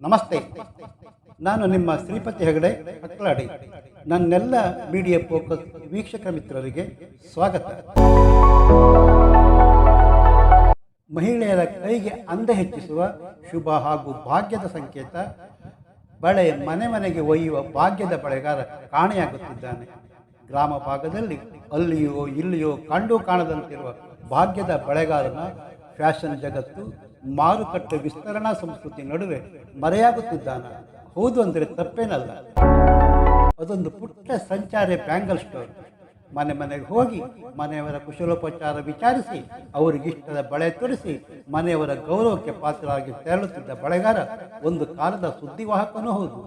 ನಮಸ್ತೆ. ನಾನು ನಿಮ್ಮ ಶ್ರೀಪತಿ ಹೆಗಡೆ ಅಕ್ಲಾಡಿ ನನ್ನೆಲ್ಲ ಮೀಡಿಯಾ ಫೋಕಸ್ ವೀಕ್ಷಕ ಮಿತ್ರರಿಗೆ ಸ್ವಾಗತ. ಮಹಿಳೆಯರ ಕೈಗೆ ಅಂದ ಹೆಚ್ಚಿಸುವ ಶುಭ ಹಾಗೂ ಭಾಗ್ಯದ ಸಂಕೇತ. ಬಳೆ ಮನೆ ಮನೆಗೆ ಒಯ್ಯುವ ಭಾಗ್ಯದ ಬಳೆಗಾರ ಕಾಣೆಯಾಗುತ್ತಿದ್ದಾನೆ. ಗ್ರಾಮ ಭಾಗದಲ್ಲಿ ಅಲ್ಲಿಯೋ ಇಲ್ಲಿಯೋ ಕಂಡು ಕಾಣದಂತಿರುವ ಭಾಗ್ಯದ ಬಳೆಗಾರನ ಫ್ಯಾಷನ್ ಜಗತ್ತು, ಮಾರುಕಟ್ಟೆ ವಿಸ್ತರಣಾ ಸಂಸ್ಕೃತಿ ನಡುವೆ ಮರೆಯಾಗುತ್ತಿದ್ದಾನೆ. ಹೌದು ಅಂದರೆ ತಪ್ಪೇನಲ್ಲ. ಅದೊಂದು ಪುಟ್ಟ ಸಂಚಾರಿ ಬ್ಯಾಂಗಲ್ ಸ್ಟೋರ್. ಮನೆ ಮನೆಗೆ ಹೋಗಿ ಮನೆಯವರ ಕುಶಲೋಪಚಾರ ವಿಚಾರಿಸಿ ಅವರಿಗಿಷ್ಟದ ಬಳೆ ತೊಡಿಸಿ, ಮನೆಯವರ ಗೌರವಕ್ಕೆ ಪಾತ್ರರಾಗಿ ತೆರಳುತ್ತಿದ್ದ ಬಳೆಗಾರ ಒಂದು ಕಾಲದ ಸುದ್ದಿವಾಹಕನೂ ಹೌದು.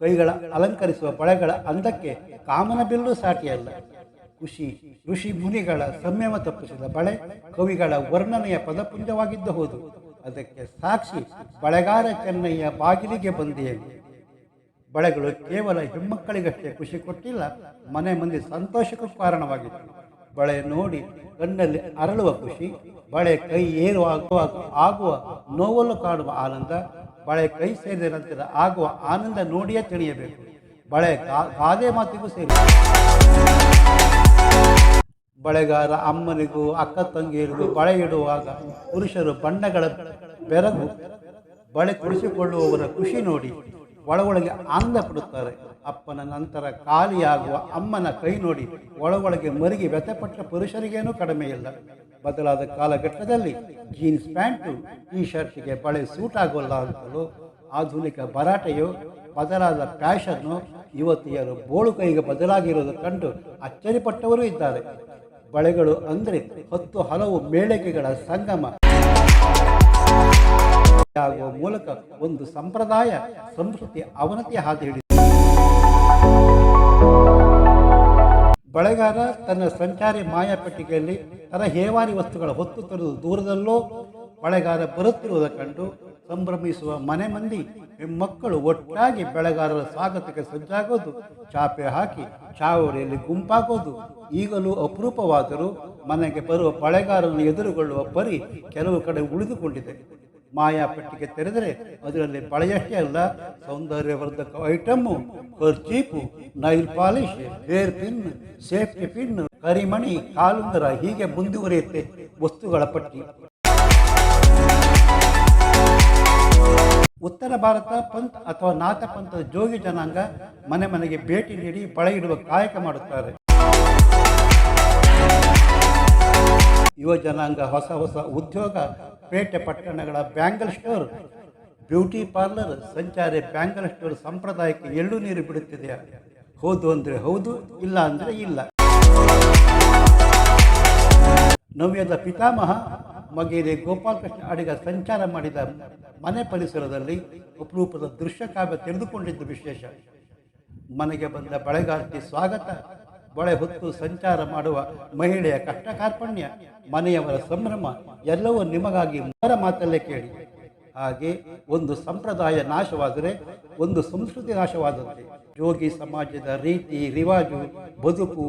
ಕೈಗಳ ಅಲಂಕರಿಸುವ ಬಳೆಗಳ ಅಂದಕ್ಕೆ ಕಾಮನ ಬಿಲ್ಲು ಸಾಟಿಯಲ್ಲ. ಖುಷಿ ಋಷಿ ಮುನಿಗಳ ಸಂಯಮ ತಪ್ಪಿಸಿದ ಬಳೆ ಕವಿಗಳ ವರ್ಣನೆಯ ಪದಪುಂಜವಾಗಿದ್ದ ಹೌದು. ಅದಕ್ಕೆ ಸಾಕ್ಷಿ ಬಳೆಗಾರ ಚೆನ್ನಯ್ಯ ಬಾಗಿಲಿಗೆ ಬಂದಿಯನು ಬಳೆಗಳು ಕೇವಲ ಹೆಣ್ಮಕ್ಕಳಿಗಷ್ಟೇ ಖುಷಿ ಕೊಟ್ಟಿಲ್ಲ, ಮನೆ ಮಂದಿ ಸಂತೋಷಕ್ಕೂ ಕಾರಣವಾಗಿತ್ತು. ಬಳೆ ನೋಡಿ ಕಣ್ಣಲ್ಲಿ ಅರಳುವ ಖುಷಿ, ಬಳೆ ಕೈ ಏರುವಾಗ ಆಗುವ ನೋವಲು ಕಾಣುವ ಆನಂದ, ಬಳೆ ಕೈ ಸೇರಿದ ನಂತರ ಆಗುವ ಆನಂದ ನೋಡಿಯೇ ತಿಳಿಯಬೇಕು. ಬಳೆ ಗಾದೆ ಮಾತಿಗೂ ಸೇರಿ. ಬಳೆಗಾರ ಅಮ್ಮನಿಗೂ, ಅಕ್ಕ ತಂಗಿಯರಿಗೂ ಬಳೆ ಇಡುವಾಗ ಪುರುಷರು ಬಣ್ಣಗಳ ಬೆರಗು ಬಳೆ ಕುಡಿಸಿಕೊಳ್ಳುವವರ ಖುಷಿ ನೋಡಿ. ಒಳಗೊಳಗೆ ಆನಂದ ಪಡುತ್ತಾರೆ ಅಪ್ಪನ ನಂತರ ಖಾಲಿಯಾಗುವ ಅಮ್ಮನ ಕೈ ನೋಡಿ ಒಳಗೊಳಗೆ ಮರುಗಿ ವ್ಯಥಪಟ್ಟ ಪುರುಷರಿಗೇನೂ ಕಡಿಮೆ ಇಲ್ಲ ಬದಲಾದ ಕಾಲಘಟ್ಟದಲ್ಲಿ ಜೀನ್ಸ್ ಪ್ಯಾಂಟು ಟಿ ಶರ್ಟ್ಗೆ ಬಳೆ ಸೂಟ್ ಆಗೋಲ್ಲ ಆಧುನಿಕ ಭರಾಟೆಯು ಬದಲಾದ ಫ್ಯಾಷನ್ನು ಯುವತಿಯರು ಬೋಳು ಕೈಗೆ ಬದಲಾಗಿರುವುದು ಕಂಡು ಅಚ್ಚರಿಪಟ್ಟವರೂ ಇದ್ದಾರೆ. ಬಳೆಗಳು ಅಂದರೆ ಹತ್ತು ಹಲವು ಮೇಳಿಕೆಗಳ ಸಂಗಮ ಮೂಲಕ ಒಂದು ಸಂಪ್ರದಾಯ, ಸಂಸ್ಕೃತಿ, ಅವನತಿ ಹಾದಿ ಹಿಡಿದಿದೆ ಬಳೆಗಾರ ತನ್ನ ಸಂಚಾರಿ ಮಾಯಾಪೆಟ್ಟಿಗೆಯಲ್ಲಿ ತನ್ನ ಹೇವಾರಿ ವಸ್ತುಗಳ ಹೊತ್ತು ತರುವುದು ದೂರದಲ್ಲೋ ಬಳೆಗಾರ ಬರುತ್ತಿರುವುದ ಕಂಡು ಸಂಭ್ರಮಿಸುವ ಮನೆ ಮಂದಿ ಹೆಮ್ಮಕ್ಕಳು ಒಟ್ಟಾಗಿ ಬೆಳೆಗಾರರ ಸ್ವಾಗತಕ್ಕೆ ಸಜ್ಜಾಗೋದು, ಚಾಪೆ ಹಾಕಿ ಚಾವರಿಯಲ್ಲಿ ಗುಂಪಾಗೋದು. ಈಗಲೂ ಅಪರೂಪವಾದರೂ ಮನೆಗೆ ಬರುವ ಬಳೆಗಾರರನ್ನು ಎದುರುಗೊಳ್ಳುವ ಪರಿ ಕೆಲವು ಕಡೆ ಉಳಿದುಕೊಂಡಿದೆ. ಮಾಯಾ ಪೆಟ್ಟಿಗೆ ತೆರೆದರೆ ಅದರಲ್ಲಿ ಬಳೆಯಷ್ಟೇ ಅಲ್ಲ, ಸೌಂದರ್ಯವರ್ಧಕ item kerchief nail polish hair pin safety pin ಕರಿಮಣಿ ಕಾಲುಂಗರ ಹೀಗೆ ಮುಂದುವರಿಯುತ್ತೆ ವಸ್ತುಗಳ ಪಟ್ಟಿ. ಉತ್ತರ ಭಾರತ ಪಂತ್ ಅಥವಾ ನಾಥ ಪಂಥದ ಜೋಗಿ ಜನಾಂಗ ಮನೆ ಮನೆಗೆ ಭೇಟಿ ನೀಡಿ ಬಳೆ ಇಡುವ ಕಾಯಕ ಮಾಡುತ್ತಾರೆ. ಯುವ ಜನಾಂಗ ಹೊಸ ಹೊಸ ಉದ್ಯೋಗ, ಪೇಟೆ ಪಟ್ಟಣಗಳ ಬ್ಯಾಂಗಲ್ ಸ್ಟೋರ್, ಬ್ಯೂಟಿ ಪಾರ್ಲರ್, ಸಂಚಾರಿ ಬ್ಯಾಂಗಲ್ ಸ್ಟೋರ್ ಸಂಪ್ರದಾಯಕ್ಕೆ ಎಳ್ಳು ನೀರು ಬಿಡುತ್ತಿದೆ ಹೌದು ಅಂದರೆ ಹೌದು, ಇಲ್ಲ ಅಂದರೆ ಇಲ್ಲ. ನವ್ಯದ ಪಿತಾಮಹ ಮಗೇರಿ ಗೋಪಾಲಕೃಷ್ಣ ಅಡಿಗ ಸಂಚಾರ ಮಾಡಿದ ಮನೆ ಪರಿಸರದಲ್ಲಿ ಅಪರೂಪದ ದೃಶ್ಯ ಕಾವ್ಯ ತೆರೆದುಕೊಂಡಿದ್ದು ವಿಶೇಷ. ಮನೆಗೆ ಬಂದ ಬಳೆಗಾರ್ತಿ ಸ್ವಾಗತ. ಬಳೆ ಹೊತ್ತು ಸಂಚಾರ ಮಾಡುವ ಮಹಿಳೆಯ ಕಷ್ಟ ಕಾರ್ಪಣ್ಯ ಮನೆಯವರ ಸಂಭ್ರಮ, ಎಲ್ಲವೂ ನಿಮಗಾಗಿ ಮರ ಮಾತಲ್ಲೇ ಕೇಳಿ. ಹಾಗೆ ಒಂದು ಸಂಪ್ರದಾಯ ನಾಶವಾದರೆ, ಒಂದು ಸಂಸ್ಕೃತಿ ನಾಶವಾದಂತೆ ಜೋಗಿ ಸಮಾಜದ ರೀತಿ, ರಿವಾಜು, ಬದುಕು,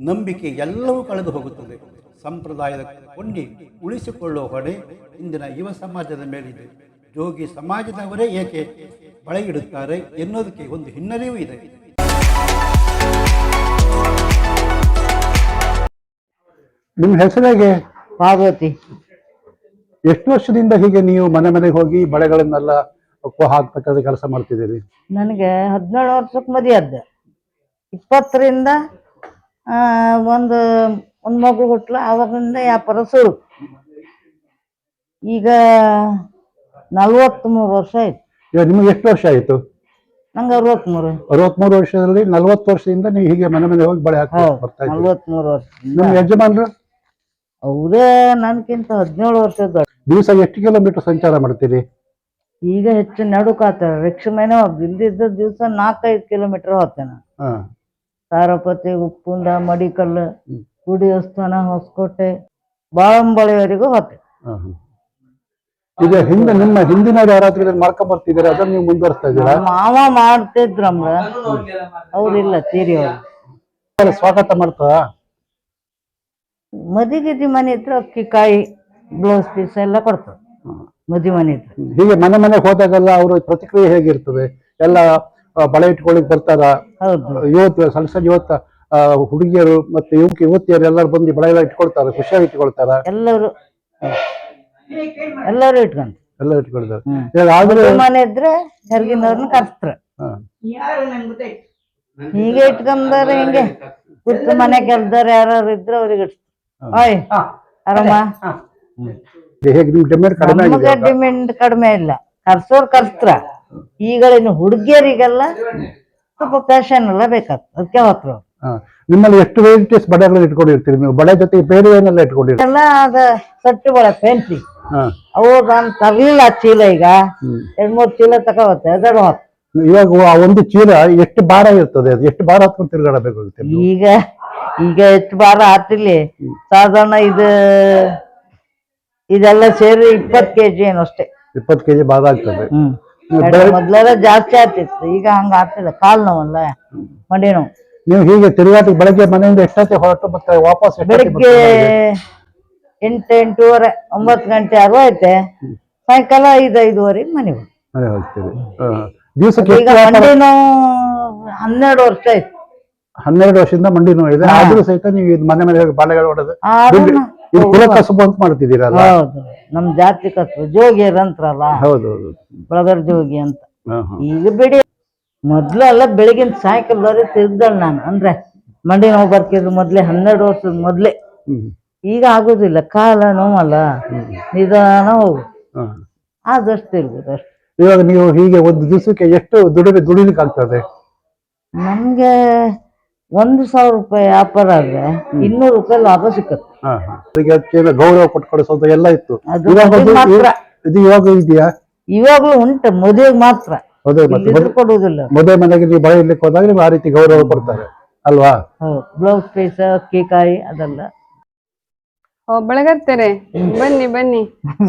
ನಂಬಿಕೆ ಎಲ್ಲವೂ ಕಳೆದು ಹೋಗುತ್ತದೆ. ಸಂಪ್ರದಾಯದ ಕೊಂಡಿ ಉಳಿಸಿಕೊಳ್ಳುವ ಹೊಣೆ ಇಂದಿನ ಯುವ ಸಮಾಜದ ಮೇಲಿದೆ. ಜೋಗಿ ಸಮಾಜದವರೇ ಏಕೆ ಬಳಗಿಡುತ್ತಾರೆ ಎನ್ನುವುದಕ್ಕೆ ಒಂದು ಹಿನ್ನೆಲೆಯೂ ಇದೆ. ನಿಮ್ಮ ಹೆಸರೇಗೆ ಪಾರ್ವತಿ. ಎಷ್ಟು ವರ್ಷದಿಂದ ಹೀಗೆ ನೀವು ಮನೆ ಮನೆಗೆ ಹೋಗಿ ಬಳೆಗಳನ್ನೆಲ್ಲ ಒಪ್ಪು ಹಾಕ್ತಕ್ಕಂಥ ಕೆಲಸ ಮಾಡ್ತಿದ್ದೀರಿ? ನನಗೆ ಹದಿನೇಳು ವರ್ಷಕ್ಕೆ ಮದುವೆ ಆದ್ದೆ. ಇಪ್ಪತ್ತರಿಂದ ಒಂದು ಒಂದು ಮಗು ಹುಟ್ಟಲು ಆವಾಗಿಂದ ವ್ಯಾಪಾರ ಶುರು. ಈಗ ನಲ್ವತ್ಮೂರು ವರ್ಷ ಆಯ್ತು. ಈಗ ನಿಮಗೆ ಎಷ್ಟು ವರ್ಷ ಆಯಿತು? ನಂಗೆ ಅರವತ್ಮೂರು. ಅರವತ್ಮೂರು ವರ್ಷದಲ್ಲಿ ನಲವತ್ತು ವರ್ಷದಿಂದ ನೀವು ಹೀಗೆ ಮನೆ ಮನೆ ಹೋಗಿ ಬಳೆ ಹಾಕಿ ಬರ್ತಾ ಇದ್ದೀರಿ. ನಲ್ವತ್ಮೂರು ವರ್ಷ ನಿಮ್ಮ ಯಜಮಾನ್ರು? ಅವರೇ ನನ್ಕಿಂತ ಹದಿನೇಳು ವರ್ಷ ದೊಡ್ಡ ದಿವಸ ಎಷ್ಟು ಕಿಲೋಮೀಟರ್ ಸಂಚಾರ ಮಾಡ್ತೀರಿ? ಈಗ ಹೆಚ್ಚು ನಡುಕಾತಾರ ರಿಕ್ಷಾ ಮೇಲೆ ಹೋಗ್ದು ಇಲ್ದಿದ್ದ ದಿವಸ ನಾಲ್ಕೈದು ಕಿಲೋಮೀಟರ್ ಹೋಗ್ತೇನೆ. ಹಾ. ತಾರಪತಿ ಉಪ್ಪುಂದ ಮಡಿಕಲ್ಲು. ಗುಡಿ ದೇವಸ್ಥಾನ ಹೊಸಕೋಟೆ ಬಾಳಂಬಳಿವರೆಗೂ ಹೋಗ್ತೇನೆ. ಹಾ, ಹಾ. ಈಗ ಹಿಂದೆ ನಿಮ್ಮ ಹಿಂದಿನ ಯಾರಾದ್ರೂ ಮಾಡ್ಕೊಂಡ್ ಬರ್ತಿದ್ದೀರಾ ಅದನ್ನ ನೀವು ಮುಂದುವರಿಸ್ತಾ ಇದ್ದೀರಾ? ಮಾವ ಮಾಡ್ತಿದ್ರಮ್ರ ಅವ್ರಿಲ್ಲ ತೀರಿ ಅವ್ರು. ಸ್ವಾಗತ ಮಾಡ್ತಾ. ಮದಿ ಗಿದಿ ಮನೆ ಹತ್ರ ಅಕ್ಕಿ ಕಾಯಿ ಬ್ಲೌಸ್ ಪೀಸ್ ಎಲ್ಲ ಕೊಡ್ತಾರೆ ಮದಿ ಮನೆ ಹತ್ರ ಹೀಗೆ ಮನೆ ಮನೆಗೆ ಹೋದಾಗೆಲ್ಲ ಅವರು ಪ್ರತಿಕ್ರಿಯೆ ಹೇಗಿರ್ತದೆ? ಎಲ್ಲ ಬಳೆ ಇಟ್ಕೊಳ್ಳಿಕ್ ಬರ್ತಾರ. ಯುವತ ಸಣ್ಣ ಸಣ್ಣ ಯುವತ ಹುಡುಗಿಯರು ಮತ್ತೆ ಯುವಕ ಯುವತಿಯರು ಎಲ್ಲರೂ ಬಂದು ಬಳೆ ಎಲ್ಲ ಇಟ್ಕೊಳ್ತಾರೆ ಖುಷಿಯಾಗಿ ಇಟ್ಕೊಳ್ತಾರ? ಎಲ್ಲರೂ. ಎಲ್ಲರೂ ಇಟ್ಕೊಂತ ಎಲ್ಲ ಇಟ್ಕೊಳ್ತಾರೆ. ಈಗ ಆದ್ರೆ ಮನೆ ಇದ್ರೆ ಹೊರಗಿನವ್ರನ್ನ ಕರ್ಸ್ತಾರ. ಹೀಗೆ ಇಟ್ಕೊಂಡಾರ ಹಿಂಗೆ? ಕುರ್ತು ಮನೆ ಕೆಲ್ದವ್ರು ಯಾರು ಇದ್ರೆ ಅವ್ರಿಗೆ ಓಯ್ ಆರಾಮ? ಡಿಮ್ಯಾಂಡ್ ಕಡಿಮೆ ನಮಗೆ ಆಗಿದೆ ಡಿಮ್ಯಾಂಡ್ ಕಡಿಮೆ ಇಲ್ಲ. ಕರ್ಸೋರ್ ಕರ್ಸ್ತ್ರ. ಈಗಳಿನ ಹುಡುಗಿಯರಿಗೆಲ್ಲ ಸ್ವಲ್ಪ ಫ್ಯಾಷನ್ ಎಲ್ಲ ಬೇಕಾಗ್ತದೆ. ಅದಕ್ಕೆ ಹೋತ್ರ ಹಾ. ನಿಮ್ಮಲ್ಲಿ ಎಷ್ಟು ವೆರೈಟೀಸ್ ಬಳೆಗಳು ಇಟ್ಕೊಂಡಿರ್ತೀರಿ ನೀವು? ಬಳೆ ಜೊತೆ ಬೇರೆ ಏನೆಲ್ಲ ಇಟ್ಕೊಂಡಿರ್ತೀರಿ? ಎಲ್ಲ ಅದ ಸಟ್ಟು ಬಳೆ ಪೆನ್ಸಿ ಅವು ನಾನು ತರಲಿಲ್ಲ ಚೀಲ ಈಗ. ಎರಡ್ ಮೂರ್ ಚೀಲ ತಗೋತೆ ಅದರ ಹೊತ್ತು ಇವಾಗ ಆ ಒಂದು ಚೀಲ ಎಷ್ಟು ಭಾರ ಇರ್ತದೆ? ಅದು ಎಷ್ಟು ಭಾರ ಹತ್ಕೊಂಡು ತಿರುಗಾಡಬೇಕಾಗುತ್ತೆ ಈಗ ಈಗ ಹೆಚ್ಚು ಭಾರ ಆತಿಲ್ಲಿ ಸಾಧಾರಣ ಇದು ಇದೆಲ್ಲ ಸೇರಿ ಇಪ್ಪತ್ ಕೆಜಿ ಏನು ಅಷ್ಟೇ. ಇಪ್ಪತ್ತು ಕೆಜಿ ಭಾರ ಆಗ್ತದೆ. ಹ್ಮ್. ಮೊದ್ಲೆಲ್ಲ ಜಾಸ್ತಿ ಆಗ್ತಿತ್ತು. ಈಗ ಹಂಗ ಆಗ್ತಿಲ್ಲ. ಕಾಲ್ ನೋವಲ್ಲ. ಮಂಡಿ ನೋವು. ನೀವು ಹೀಗೆ ತಿರುಗಾಟ ಬೆಳಗ್ಗೆ ಮನೆಯಿಂದ ಎಷ್ಟೊತ್ತೆ ಹೊರಟು ಮತ್ತೆ ವಾಪಸ್ ಎಷ್ಟೊತ್ತಿಗೆ ಬೆಳಿಗ್ಗೆ ಬರ್ತೀರಾ ಮನೆಗೆ? ಎಂಟು ಎಂಟೂವರೆ ಒಂಬತ್ತು ಗಂಟೆ ಆರು ಐತೆ ಸಾಯಂಕಾಲ ಐದು ಐದುವರೆ ಮನೆ ಹೋಗ್ತೀವಿ. ಹೋಗ್ತೀರಿ. ದಿವಸಕ್ಕೆ ಈಗ ಮಂಡಿ ನೋವು ಹನ್ನೆರಡು ವರ್ಷ ಆಯ್ತು. ಹನ್ನೆರಡು ವರ್ಷದಿಂದ ಮಂಡಿ ನೋವು ಇದೆ. ಆದ್ರೂ ಸಹಿತ ನೀವು ಇದು ಮನೆ ಮನೆ ಬಾಳೆಗಳು ಹೊಡೆದು ಇದು ಕುಲ ಕಸಬು ಅಂತ ಮಾಡ್ತಿದ್ದೀರಲ್ಲ? ಹೌದು. ನಮ್ ಜಾತಿ ಕಸು ಜೋಗಿಯರ್ ಅಂತಾರಲ್ಲ ಹೌದು ಹೌದು. ಬಳಗರ್ ಜೋಗಿ ಅಂತ. ಹಾ, ಹಾ. ಈಗ ಬಿಡಿ. ಮೊದ್ಲೆಲ್ಲ ಬೆಳಗಿನ ಸಾಯಂಕಾಲದವರೆ ತಿರ್ಗ್ದಳ್ ನಾನು. ಅಂದ್ರೆ ಮಂಡಿ ನೋವು ಬರ್ತಿದ್ರು ಮೊದ್ಲೇ ಹನ್ನೆರಡು ವರ್ಷದ ಮೊದ್ಲೇ. ಹ್ಮ್. ಈಗ ಆಗೋದಿಲ್ಲ. ಕಾಲ ನೋವಲ್ಲ. ನಿಧಾನ ಹೋಗು ಹಾ. ಆದಷ್ಟು ತಿರ್ಗುದು ಅಷ್ಟು. ಇವಾಗ ನೀವು ಹೀಗೆ ಒಂದು ದಿವಸಕ್ಕೆ ಎಷ್ಟು ದುಡಿ ದುಡಿಲಿಕ್ಕೆ ಆಗ್ತದೆ ನಮ್ಗೆ ಒಂದು ಸಾವಿರ ರೂಪಾಯಿ ವ್ಯಾಪಾರ ಆದ್ರೆ ಇನ್ನೂರು ರೂಪಾಯಿ ಲಾಭ ಸಿಕ್ಕತ್ತೆ. ಹಾ, ಹಾ. ಅದಕ್ಕೆ ಅದಕ್ಕೆ ಗೌರವ ಕೊಟ್ಟು ಕಳಿಸೋದು ಎಲ್ಲ ಇತ್ತು. ಅದು ಇವಾಗ ಮದುವೆಗ್ ಮಾತ್ರ. ಇದು ಇವಾಗ ಇದೆಯಾ? ಇವಾಗ್ಲೂ ಉಂಟು ಮದುವೆಗೆ ಮಾತ್ರ. ಮದುವೆ ಮತ್ತೆ ಇಲ್ಲಿದ್ರೆ ಕೊಡುವುದಿಲ್ಲ. ಮದುವೆ ಮನೆಗೆ ನೀವು ಬಳೆ ಇರ್ಲಿಕ್ಕೆ ಹೋದಾಗ ನಿಮ್ಗೆ ಆ ರೀತಿ ಗೌರವ ಕೊಡ್ತಾರೆ. ಅಲ್ವಾ? ಬ್ಲೌಸ್ ಪೀಸ್ ಅಕ್ಕಿ ಕಾಯಿ ಅದೆಲ್ಲ. ಓ ಬೆಳಗತ್ತೇರೆ ಬನ್ನಿ ಬನ್ನಿ.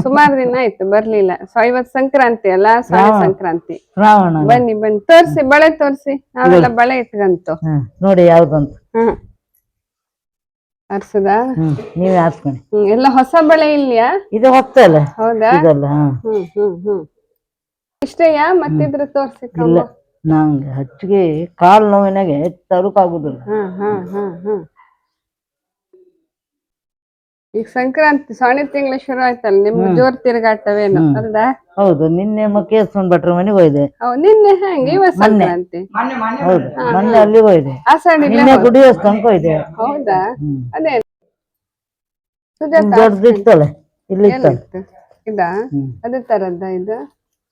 ಸುಮಾರು ದಿನ ಆಯ್ತು ಬರ್ಲಿಲ್ಲ. ಸೊ ಇವತ್ ಸಂಕ್ರಾಂತಿ ಅಲ್ಲ ಸಾಯಿ ಸಂಕ್ರಾಂತಿ. ರಾವಣ. ಬನ್ನಿ ಬನ್ನಿ. ತೋರ್ಸಿ ಬಳೆ ತೋರ್ಸಿ. ನಾವೆಲ್ಲ ಬಳೆ ಇಟ್ಕಂತು. ನೋಡಿ ಯಾವ್ದಂತ. ಅರ್ಸದ? ನೀವೇ ಎಲ್ಲ ಹೊಸ ಬಳೆ ಇಲ್ಯಾ? ಇದು ಹೊತ್ತಲ್ಲ. ಹೌದಾ? ಇದಲ್ಲ ಹ್ಮ್ ಹ್ಮ್ ಹ್ಮ್. ಇಷ್ಟೇಯಾ? ಮತ್ತಿದ್ರೆ ತೋರ್ಸಿ ಇಲ್ಲ. ನಂಗೆ ಹಚ್ಚಿಗೆ ಕಾಲ್ ನೋವಿನಾಗೆ ತರುಕಾಗುದಿಲ್ಲ. ಹ್ಮ್ ಹ್ಮ್ ಹ್ಮ್ ಹ್ಮ್. ಈಗ ಸಂಕ್ರಾಂತಿ ಸಾಣಿ ತಿಂಗಳ ಶುರು ಆಯ್ತಲ್ಲ ನಿಮ್ಮ ಜೋರ್ ತಿರುಗಾಟವೇನು ಅಲ್ದಾ? ಹೌದು ನಿನ್ನೆ ಮಕ್ಕೇಶ್ವರನ್ ಭಟ್ರ ಮನೆಗೆ ಹೋಯ್ದೆ. ಅವ್ ನಿನ್ನೆ ಹಂಗೆ ಇವ ಸಂಕ್ರಾಂತಿ? ಹೌದು ಮೊನ್ನೆ ಅಲ್ಲಿಗೆ ಹೋಯ್ದೆ. ನಿನ್ನೆ ಗುಡಿ ದೇವಸ್ಥಾನಕ್ಕೆ ಹೋಯ್ದೆ. ಹೌದಾ. ಅದೇ. ಸುಜಾತ ದೊಡ್ಡದು ಇತ್ತಲ್ಲ? ಇಲ್ಲಿ ಇತ್ತಲ್ಲ? ಇದಾ. ಅದೇ ತರದ್ದ ಇದು?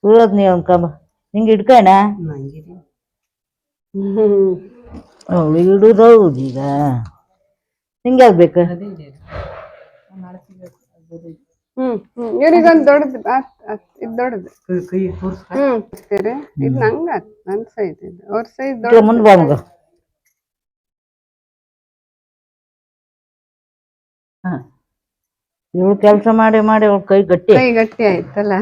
ಸುಳ್ಳದ್ ನೀವು ಒಂದ್ ಕಬ ಹಿಂಗೆ ಇಟ್ಕೋಣ? ಅವಳು ಇಡುದು ಹೌದು ಈಗ ಹಿಂಗೆ ಆಗ್ಬೇಕು ಹ್ಮ್ ಇವ್ರಿಗೊಂದ್ ದೊಡ್ಡದು ಇದು ದೊಡ್ಡದು. ಹ್ಮ್ ತೋರಿಸ್ತೀರಿ? ಇದ್ ನಂಗ ನನ್ ಸೈಜ್ ಇದು. ಅವ್ರ ಸೈಜ್ ದೊಡ್ಡ ಮುಂದೆ ಬಾ ಮಗ. ಇವಳು ಕೆಲಸ ಮಾಡಿ ಮಾಡಿ ಅವಳ ಕೈ ಗಟ್ಟಿ ಕೈ ಗಟ್ಟಿ ಆಯ್ತಲ್ಲ.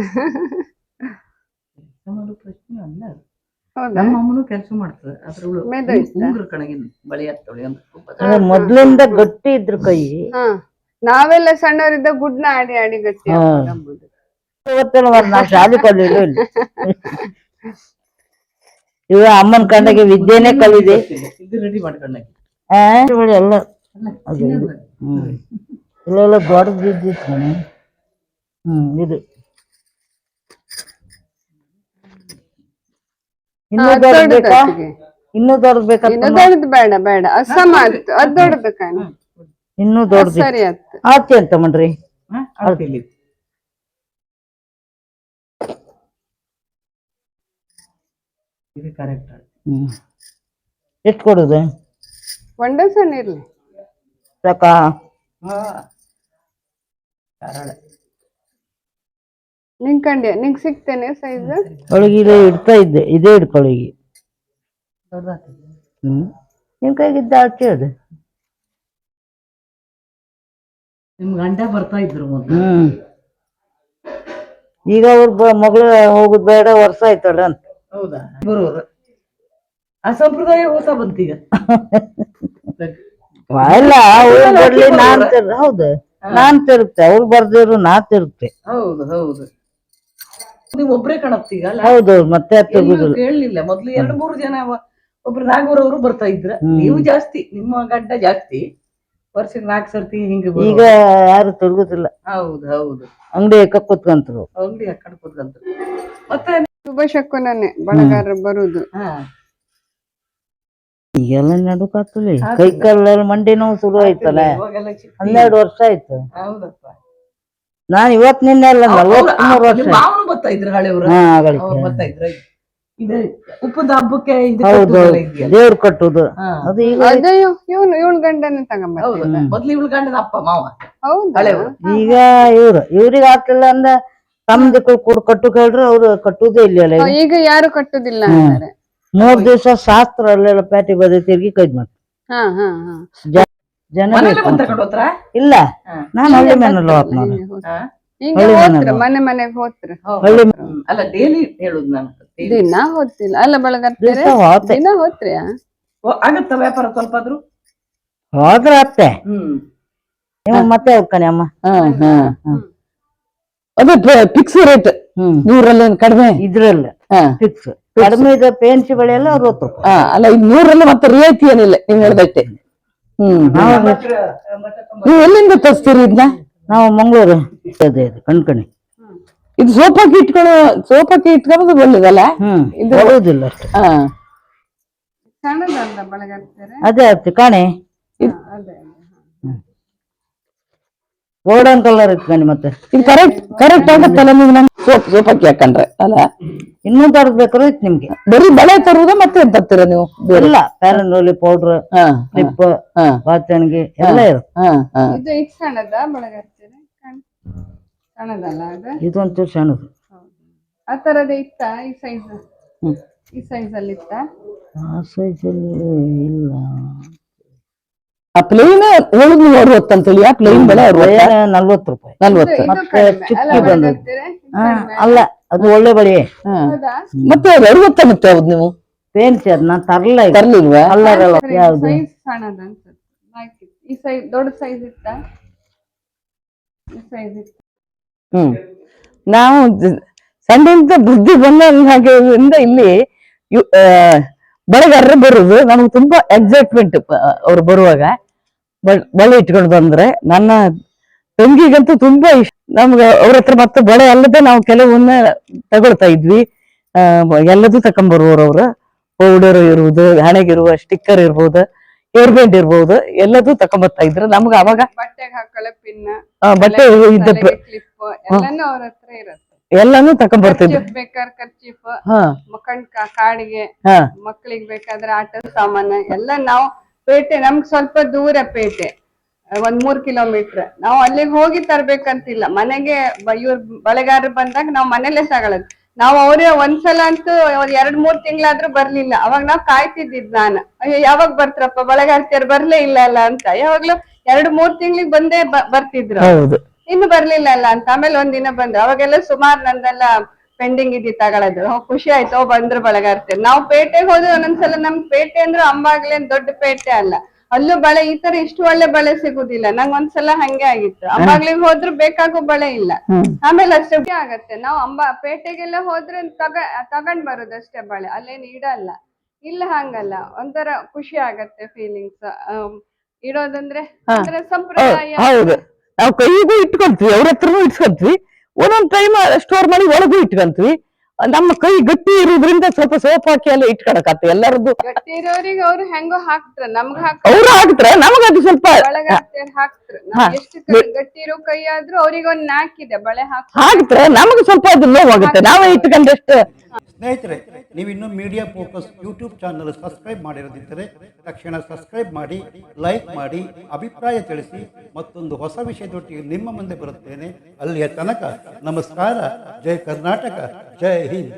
ಹೌದಾ? ನಮ್ಮ ಅಮ್ಮನು ಕೆಲಸ ಮಾಡ್ತದೆ. ಉಂಗ್ರ ಕಣಗಿನ ಬಳಿ ಮೊದ್ಲಿಂದ ಗಟ್ಟಿ ಇದ್ರ ಕೈ. ಹಾ. ನಾವೆಲ್ಲ ಸಣ್ಣವರಿದ್ದ ಗುಡ್ನ ಆಡಿ ಆಡಿ ಗಟ್ಟಿ ಇಲ್ಲ. ಇವ ಅಮ್ಮನ ಕಂಡಾಗೆ ವಿದ್ಯೆನೆ ಕಲಿದೆ. ಇದು ರೆಡಿ ಮಾಡ್ಕೊಂಡಾಕಿ ಆ, ಇವಳು ಎಲ್ಲ ಅದು ಇದು ಹ್ಮ್. ಇಲ್ಲೆಲ್ಲ ದೊಡ್ಡದು ಇದ್ದಿತ್ತು ಕಣೆ. ಹ್ಮ್ ಇದು. ಇನ್ನೂ ಅದ್ ದೊಡ್ಡದು ದೊಡ್ಡದು ಬೇಕಾ? ಅತ್ತಿಗೆ. ಇನ್ನೂ ದೊಡ್ಡದು ಬೇಕಾ ಇನ್ನು ದೊಡ್ಡದು ಬೇಡ ಬೇಡ. ಅಸಮ ಆಯ್ತು. ಅದ್ ದೊಡ್ಡದು ಕಾಣಿ. ಇನ್ನೂ ದೊಡ್ಡದು ಸರಿ ಆಯ್ತು. ಆಚೆ ಅಂತ ಮಣ್ರಿ ಇದು ಕರೆಕ್ಟ್ ಹ್ಮ್. ಎಷ್ಟು ಕೊಡುದು? ಒಂದೇ ಸಣ್ಣ ಇರ್ಲಿ. ಸಾಕಾ ಕರಾಳ ನಿಂಗ್ ಕಂಡ್ಯ? ನಿಂಗ್ ಸಿಗ್ತೇನೆ ಸೈಜ್ ಒಳಗೆ ಇದು ಇಡ್ತಾ ಇದ್ದೆ. ಇದೇ ಇಡ್ಕೊಳ್ಳಿಗೆ ದೊಡ್ಡದಾಗ್ತದೆ. ಹ್ಮ್. ನಿಮ್ ಕೈಗಿದ್ದ ಆಚೆ ಅದು. ನಿಮ್ ಗಂಡ ಬರ್ತಾ ಇದ್ರು ಮೊದ್ಲು. ಹ್ಮ್. ಈಗ ಅವ್ರ ಬ- ಮಗಳು ಹೋಗುದ್ ಬೇಡ ವರ್ಷ ಆಯ್ತಲ್ಲ ಅಂತ. ಹೌದಾ? ಬರೋರು ಆ ಸಂಪ್ರದಾಯ ಹೊಸ ಬಂತೀಗ ಇಲ್ಲ ಅವ್ರು ಬರ್ಲಿ ನಾನ್ ತಿರ್ ಹೌದು. ನಾನ್ ತಿರುಗ್ತೆ ಅವ್ರು ಬರ್ದಿರು ನಾ ತಿರುಗ್ತೆ ಹೌದು ಹೌದು. ನೀವು ಒಬ್ರೇ ಕಾಣತ್ತೀಗ ಅಲ್ಲ? ಹೌದು ಮತ್ತೆ ಎಲ್ಲೂ ಕೇಳಲಿಲ್ಲ. ಮೊದ್ಲು ಎರಡು ಮೂರು ಜನ ಅವ- ಒಬ್ರು ನಾಗೂರವರು ಬರ್ತಾ ಇದ್ರ. ನೀವು ಜಾಸ್ತಿ ನಿಮ್ಮ ಗಂಡ ಜಾಸ್ತಿ. ವರ್ಷಕ್ಕೆ ನಾಲ್ಕು ಸರ್ತಿ ಹಿಂಗೆ ಈಗ ಯಾರು ತಿರುಗುದಿಲ್ಲ ಹೌದು ಹೌದು. ಅಂಗಡಿ ಎಕ್ಕ ಕೂತ್ಕಂತರು. ಅಂಗಡಿ ಅಕ್ಕಡ ಕಡೆ ಕೂತ್ಕೊಂಡ್ರು ಮತ್ತೆ ಶುಭ ಶಕುನನೆ ಬಳಗಾರ ಬರುದು. ಹಾ. ಈಗೆಲ್ಲ ನಡುಕಾತಲಿ. ಕೈ ಕಾಲೆಲ್ಲ ಮಂಡಿ ನೋವು ಶುರು ಆಯ್ತಲ್ಲ. ಹನ್ನೆರಡು ವರ್ಷ ಆಯ್ತು. ಹೌದಪ್ಪ. ನಾನ್ ಇವತ್ ನಿನ್ನೆ ಅಲ್ಲ ನಲ್ವತ್ಮೂರು ವರ್ಷ ಬರ್ತಾ ಇದ್ರು ಹಳೆಯವರು ಹಾ ಬರ್ತಾ ಇದ್ರು ಇದು ಉಪ್ಪದ ಹಬ್ಬಕ್ಕೆ ಇದು ಹೌದು ಕಟ್ಟುದೆಲ್ಲ ಇದೆಯಲ್ಲ. ದೇವ್ರ ಕಟ್ಟುದು. ಹಾ. ಅದು ಈಗ ಅದೇ ಇವನು ಇವಳು ಗಂಡನ ತಗೊಂಬ ಮೊದ್ಲು ಇವಳು ಗಂಡನ ಅಪ್ಪ ಮಾವ. ಹೌದು. ಹಳೆಯವರು ಈಗ ಇವ್ರು ಇವ್ರಿಗೆ ಆಗ್ಲಿಲ್ಲ ಅಂದ ತಮ್ದು ಕೂಡ ಕಟ್ಟು ಕೇಳ್ರಿ ಅವ್ರು ಕಟ್ಟುದೇ ಇಲ್ಲ ಅಲ್ಲ ಈಗ ಯಾರು ಕಟ್ಟುದಿಲ್ಲ ಅಂತಾರೆ. ಮೂರ್ ದಿವಸ ಶಾಸ್ತ್ರ ಅಲ್ಲೆಲ್ಲ ಪ್ಯಾಟಿ ಬದಿ ತಿರ್ಗಿ ಕೈದ್ ಮಾಡ್ತಾರೆ. ಹಾ ಹಾ ಜನ ಮನೇಲೆ. ಇಲ್ಲ. ನಾನು ಹಳ್ಳಿ ನಾನು ಹಾ? ಹಿಂಗೆ ಹಳ್ಳಿ ಹೋತ್ರ ಮನೆಗೆ. ಮನೆ ಮನೆಗೆ ಹೋತ್ರ ಹಳ್ಳಿ ಹ್ಮ್. ಅಲ್ಲ ಡೈಲಿ ಹೇಳುದು ನಾನು daily. ದಿನ ಹೋತಿಲ್ಲ ಅಲ್ಲ ಬಳಗರ್ತೀರ ದಿವಸ ಹೋತೆ. ದಿನ ಹೋತ್ರಿಯಾ? ಓ, ಆಗತ್ತ ವ್ಯಾಪಾರ ಸ್ವಲ್ಪ ಆದ್ರೂ ಹೋದ್ರ ಅತ್ತೆ. ಹ್ಮ್. ನೀವು ಮತ್ತೆ ಹೋಗ್ತಾನೆ ಅಮ್ಮ. ಅದು ಫಿಕ್ಸ್ ರೇಟ್ ಹ್ಮ್. ನೂರಲ್ಲಿ ಕಡಿಮೆ? ಇದ್ರಲ್ಲ. ಹಾ. ಫಿಕ್ಸ್ ಕಡಿಮೆ ಇದೆ ಪೇನ್ಸಿ ಬೆಳೆ ಎಲ್ಲ ಅರವತ್ತು ರೂಪಾಯಿ ಹಾ, ಅಲ್ಲ ಇದು ನೂರಲ್ಲಿ ಮತ್ತೆ ರಿಯಾಯಿತಿ ಏನಿಲ್ಲ ನೀವ್ ಹೇಳ್ದಟ್ಟೆ ಹ್ಮ್ ನಾವು ನೀವು ಎಲ್ಲಿಂದ ತರಿಸ್ತೀರಿ ಇದನ್ನ ನಾವು ಮಂಗಳೂರು ಅದೇ ಅದೇ ಕಣ್ಕಣಿ. ಇದು ಸೋಫಾಕ್ಕೆ ಇಟ್ಕೊಳ್ಳೋ ಸೋಫಾಕ್ಕೆ ಇಟ್ಕೊಳ್ಳೋದು ಒಳ್ಳೇದಲ್ಲ? ಅಷ್ಟೇ. ಹಾ. ಸಣ್ಣದಲ್ಲ ಅದೇ ಆಗ್ತದೆ ಕಾಣೆ. ಅದೇ ಗೋಲ್ಡನ್ ಕಲರ್ ಇಟ್ಕೊಂಡು ಮತ್ತೆ. ಇದು ಕರೆಕ್ಟ್ ಕರೆಕ್ಟ್ ಆಗುತ್ತಲ್ಲ ನೀವು ನಂಗೆ ಸೋಪ್ ಸೋಫಾಕ್ಕೆ ಹಾಕೊಂಡ್ರೆ ಅಲ್ಲ? ಇನ್ನೂ ತರದ್ ಬೇಕಾದ್ರೆ ಇತ್ತು ನಿಮ್ಗೆ. ಬರೀ ಬಳೆ ತರುವುದ ಮತ್ತೆ ಏನ್ ತರ್ತೀರ ನೀವು? ಎಲ್ಲ ಪ್ಯಾರನ್ರೋಲಿ ಪೌಡ್ರ್ ಹಾ ಕ್ಲಿಪ್ ಹಾ ಬಾಚಣಿಗೆ ಎಲ್ಲ ಇರುತ್ತೆ. ಇದು ಸಣ್ಣದ ಸಣ್ಣದಲ್ಲ ಸಣ್ಣದು. ಆ ತರದ ಇತ್ತ ಈ ಸೈಜ್ ಹ್ಮ್. ಈ ಸೈಜಲ್ಲಿ ಅಲ್ಲಿ ಇತ್ತ? ಆ ಸೈಜಲ್ಲಿ ಇಲ್ಲ. ಆ ಪ್ಲೇನ್ ಹೇಳುದು ನೀವು ಅರವತ್ತು ಅಂತೇಳಿ ಆ ಪ್ಲೇನ್ ಬೆಲೆ ಅರವತ್ತ. ನಲ್ವತ್ತು ರೂಪಾಯಿ. ನಲ್ವತ್ತು. ಮತ್ತೆ ಚುಕ್ಕಿ ಬಂದದ್ದು. ಹಾ ಅಲ್ಲ ಅದು ಒಳ್ಳೆ ಬಳಿ. ಹಾ. ಹೌದಾ? ಮತ್ತೆ ಅದು ಅರವತ್ತ ಮತ್ತೆ ಹೌದು ನೀವು? ಪೇನ್ ಸರ್ ನಾನು ತರಲ ಈಗ ಅಲ್ಲ ಯಾವುದು? ಸೈಜ್ ಸಣ್ಣದ ಅನ್ಸುತ್ತೆ. ಈ ಸೈಜ್ ದೊಡ್ಡ ಸೈಜ್ ಇತ್ತ? ಈ ಸೈಜ್ ಇತ್ತು? ಹ್ಮ್. ನಾವು ಜ- ಬುದ್ಧಿ ಬಂದ ಇಲ್ಲಿ ಬೆಳಗಾರರೇ ಬರುದು. ನಮ್ಗೆ ತುಂಬಾ ಎಕ್ಸೈಟ್ಮೆಂಟ್ ಅವ್ರು ಬರುವಾಗ. ಬಳೆ ಇಟ್ಕೊಂಡು ಬಂದ್ರೆ ನನ್ನ ತಂಗಿಗಂತೂ ತುಂಬಾ ಇಷ್ಟ ನಮ್ಗೆ ಅವ್ರ ಹತ್ರ ಮತ್ತೆ ಬಳೆ ಅಲ್ಲದೆ ನಾವು ಕೆಲವನ್ನ ತಗೊಳ್ತಾ ಇದ್ವಿ. ಎಲ್ಲದೂ ತಕೊಂಡ್ಬರುವರು ಅವ್ರು. ಪೌಡರ್ ಇರುವುದು ಹಣೆಗಿರುವ ಸ್ಟಿಕ್ಕರ್ ಇರ್ಬೋದು ಏರ್ ಬ್ಯಾಂಡ್ ಇರ್ಬೋದು ಎಲ್ಲದೂ ತಕೊಂಬರ್ತಾ ಇದ್ರು. ನಮ್ಗೆ ಅವಾಗ ಬಟ್ಟೆ ಇದ್ದ ಎಲ್ಲಾನು ಅವ್ರ ಹತ್ರ ಇರುತ್ತೆ. ಎಲ್ಲಾನು ತಕೊಂಡ್ಬರ್ತಿದ್ರು ಬೇಕಾದ್ರೆ ಖರ್ಚೀಫ್ ಹಾ. ಮಕ್ಕಳ್ ಕಾಡಿಗೆ ಹಾ. ಮಕ್ಕಳಿಗೆ ಬೇಕಾದ್ರೆ ಆಟದ ಸಾಮಾನು ಎಲ್ಲ ನಾವು ಪೇಟೆ ನಮ್ಗ್ ಸ್ವಲ್ಪ ದೂರ ಪೇಟೆ ಒಂದ್ ಮೂರ್ ಕಿಲೋಮೀಟರ್. ನಾವು ಅಲ್ಲಿಗೆ ಹೋಗಿ ತರ್ಬೇಕಂತಿಲ್ಲ. ಮನೆಗೆ ಇವ್ರ ಬಳೆಗಾರ ಬಳೆಗಾರರು ಬಂದಾಗ ನಾವು ಮನೇಲೆ ತಗೊಳೋದು ನಾವು ಅವ್ರೇ ಒಂದ್ಸಲ ಅಂತೂ ಒಂದ್ ಎರಡ್ ಮೂರ್ ತಿಂಗಳಾದ್ರೂ ಬರ್ಲಿಲ್ಲ. ಅವಾಗ ನಾವ್ ಕಾಯ್ತಿದ್ದಿದ್ ನಾನು. ಅಯ್ಯೋ ಯಾವಾಗ ಬರ್ತಾರಪ್ಪ? ಬಳೆಗಾರ್ತಿಯರ್ ಬರ್ಲೇ ಇಲ್ಲ ಅಲ್ಲ ಅಂತ. ಯಾವಾಗ್ಲೂ ಎರಡ್ ಮೂರ್ ತಿಂಗ್ಳಿಗೆ ಬಂದೇ ಬರ್ತಿದ್ರು ಇನ್ನು ಬರ್ಲಿಲ್ಲ ಅಲ್ಲ ಅಂತ. ಆಮೇಲೆ ಒಂದಿನ ಬಂದ್ರು. ಅವಾಗೆಲ್ಲ ಸುಮಾರು ನಂದೆಲ್ಲ ಪೆಂಡಿಂಗ್ ಇದ್ದಿ ತಗೊಳೋದು. ಖುಷಿ ಆಯ್ತು. ಬಂದ್ರು ಬಳಗ ಇರ್ತೇವೆ ನಾವು ಪೇಟೆಗೆ ಹೋದ್ರೆ ಒಂದೊಂದ್ಸಲ ನಮ್ ಪೇಟೆ ಅಂದ್ರೆ ಅಂಬಾಗ್ಲೇನ್ ದೊಡ್ಡ ಪೇಟೆ ಅಲ್ಲ. ಅಲ್ಲೂ ಬಳೆ ಈ ತರ ಇಷ್ಟು ಒಳ್ಳೆ ಬಳೆ ಸಿಗುದಿಲ್ಲ. ನಂಗ್ ಒಂದ್ಸಲ ಹಂಗೆ ಆಗಿತ್ತು. ಅಂಬಾಗ್ಲಿಗೆ ಹೋದ್ರು ಬೇಕಾಗೋ ಬಳೆ ಇಲ್ಲ. ಆಮೇಲೆ ಅಷ್ಟೇ ಆಗತ್ತೆ. ನಾವು ಅಂಬಾ ಪೇಟೆಗೆಲ್ಲ ಹೋದ್ರೆ ತಗ ತಗೊಂಡ್ ಬರೋದು ಅಷ್ಟೇ ಬಳೆ. ಅಲ್ಲೇನ್ ಇಡಲ್ಲ. ಇಲ್ಲ ಹಂಗಲ್ಲ. ಒಂಥರ ಖುಷಿ ಆಗತ್ತೆ ಫೀಲಿಂಗ್ಸ್ ಇಡೋದಂದ್ರೆ ಸಂಪ್ರದಾಯ. ನಾವು ಕೈಗೂ ಇಟ್ಕೊಂತೀವಿ ಅವ್ರ ಹತ್ರನೂ ಇಟ್ಕೊಂತೀವಿ ಒಂದೊಂದ್ ಟೈಮ್ ಸ್ಟೋರ್ ಮಾಡಿ ಒಳಗೂ ಇಟ್ಕೊಂತೀವಿ. ನಮ್ಮ ಕೈ ಗಟ್ಟಿ ಇರೋದ್ರಿಂದ ಸ್ವಲ್ಪ ಸೋಪ್ ಹಾಕಿ ಎಲ್ಲ ಇಟ್ಕೊಳಕತ್ತ ಎಲ್ಲರದ್ದು ಇರೋರಿಗೆ ಅವ್ರು ಹೆಂಗೋ ಹಾಕ್ತಾರ ನಮ್ಗ ಅವ್ರು ಹಾಕ್ತಾರೆ ನಮಗದು ಸ್ವಲ್ಪ ನಮಗ ಗಟ್ಟಿ ಇರೋ ಕೈ ಆದ್ರೂ ಅವ್ರಿಗೆ ಒಂದ್ ನಾಕ್ ಬಳೆ ಹಾಕ್ ಹಾಕ್ತಾರೆ ನಮಗೆ ಸ್ವಲ್ಪ ಅದು ನೋವಾಗುತ್ತೆ ನಾವೇ ಇಟ್ಕೊಂಡಷ್ಟು ಸ್ನೇಹಿತರೆ ನೀವಿನ್ನು media focus YouTube channel subscribe ಮಾಡಿರದಿದ್ದರೆ ತಕ್ಷಣ ಸಬ್ಸ್ಕ್ರೈಬ್ ಮಾಡಿ ಲೈಕ್ ಮಾಡಿ, ಅಭಿಪ್ರಾಯ ತಿಳಿಸಿ ಮತ್ತೊಂದು ಹೊಸ ವಿಷಯದೊಟ್ಟಿಗೆ ನಿಮ್ಮ ಮುಂದೆ ಬರುತ್ತೇನೆ. ಅಲ್ಲಿಯ ತನಕ ನಮಸ್ಕಾರ. ಜೈ ಕರ್ನಾಟಕ. ಜೈ ಹಿಂದ್.